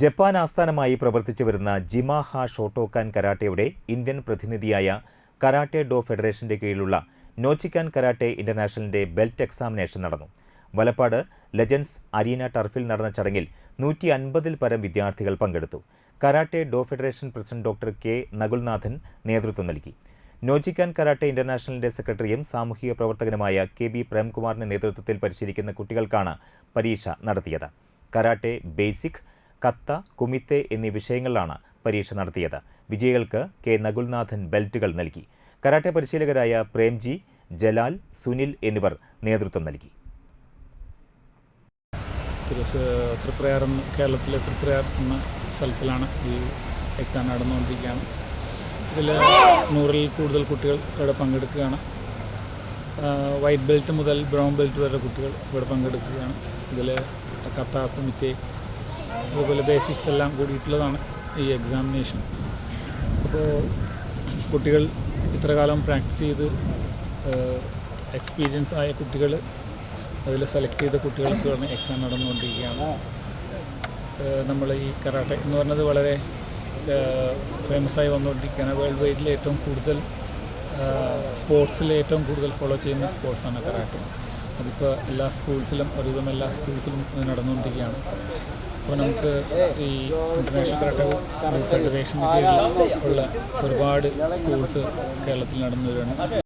Japan ആസ്ഥാനമായി പ്രവർത്തിച്ചു വരുന്ന ജിമാഹ ഷോട്ടോക്കാൻ കരാട്ടയുടെ ഇന്ത്യൻ പ്രതിനിധിയായ കരാട്ടെ ഡോ ഫെഡറേഷന്റെ കീഴിലുള്ള നോച്ചിക്കാൻ കരാട്ടെ ഇന്റർനാഷണലിന്റെ ബെൽറ്റ് എക്സാമിനേഷൻ നടന്നു. വലപ്പാട് ലെജൻസ് അരീന ടർഫിൽ നടന്ന ചടങ്ങിൽ നൂറ്റി അൻപതിൽ പരം വിദ്യാർത്ഥികൾ പങ്കെടുത്തു. Karate do federation president doctor K Nakulnathan നേതൃത്വം നൽകി. നോജിക്കാൻ കരാട്ടെ ഇന്റർനാഷണലിന്റെ സെക്രട്ടറിയും സാമൂഹിക പ്രവർത്തകനുമായ കെ ബി പ്രേംകുമാറിന്റെ നേതൃത്വത്തിൽ പരിശീലിക്കുന്ന കുട്ടികൾക്കാണ് പരീക്ഷ നടത്തിയത്. കരാട്ടെ ബേസിക് കത്ത കുമിത്തെ എന്നീ വിഷയങ്ങളിലാണ് പരീക്ഷ നടത്തിയത്. വിജയികൾക്ക് കെ. നകുൽനാഥൻ ബെൽറ്റുകൾ നൽകി. കരാട്ടെ പരിശീലകരായ പ്രേംജി ജലാൽ സുനിൽ എന്നിവർ നേതൃത്വം നൽകി. തൃപ്രയാർ കേരളത്തിലെ തൃപ്രയാർ എന്ന സ്ഥലത്തിലാണ് ഈ എക്സാം നടന്നുകൊണ്ടിരിക്കുകയാണ്. ഇതിൽ നൂറിൽ കൂടുതൽ കുട്ടികൾ ഇവിടെ പങ്കെടുക്കുകയാണ്. വൈറ്റ് ബെൽറ്റ് മുതൽ ബ്രൗൺ ബെൽറ്റ് വരെ കുട്ടികൾ ഇവിടെ പങ്കെടുക്കുകയാണ്. ഇതിൽ കത്ത കുമിത്തെ അതുപോലെ ബേസിക്സ് എല്ലാം കൂടിയിട്ടുള്ളതാണ് ഈ എക്സാമിനേഷൻ അപ്പോൾ കുട്ടികൾ ഇത്ര കാലം പ്രാക്ടീസ് ചെയ്ത് എക്സ്പീരിയൻസ് ആയ കുട്ടികൾ അതിൽ സെലക്ട് ചെയ്ത കുട്ടികൾക്കാണ് എക്സാം നടന്നുകൊണ്ടിരിക്കുകയാണ്. നമ്മൾ ഈ കരാട്ടെ എന്ന് പറഞ്ഞത് വളരെ ഫേമസ് ആയി വന്നുകൊണ്ടിരിക്കുകയാണ്. വേൾഡ് വൈഡിൽ ഏറ്റവും കൂടുതൽ സ്പോർട്സിൽ ഏറ്റവും കൂടുതൽ ഫോളോ ചെയ്യുന്ന സ്പോർട്സാണ് കരാട്ടെ. അതിപ്പോൾ എല്ലാ സ്കൂൾസിലും ഒരുവിധം എല്ലാ സ്കൂൾസിലും നടന്നുകൊണ്ടിരിക്കുകയാണ്. അപ്പോൾ നമുക്ക് ഈ ഇന്റർനാഷണൽ കരാട്ടെ ഫെഡറേഷന്റെ കീഴിൽ ഉള്ള ഒരുപാട് സ്കൂൾസ് കേരളത്തിൽ നടന്നു വരുന്നുണ്ട്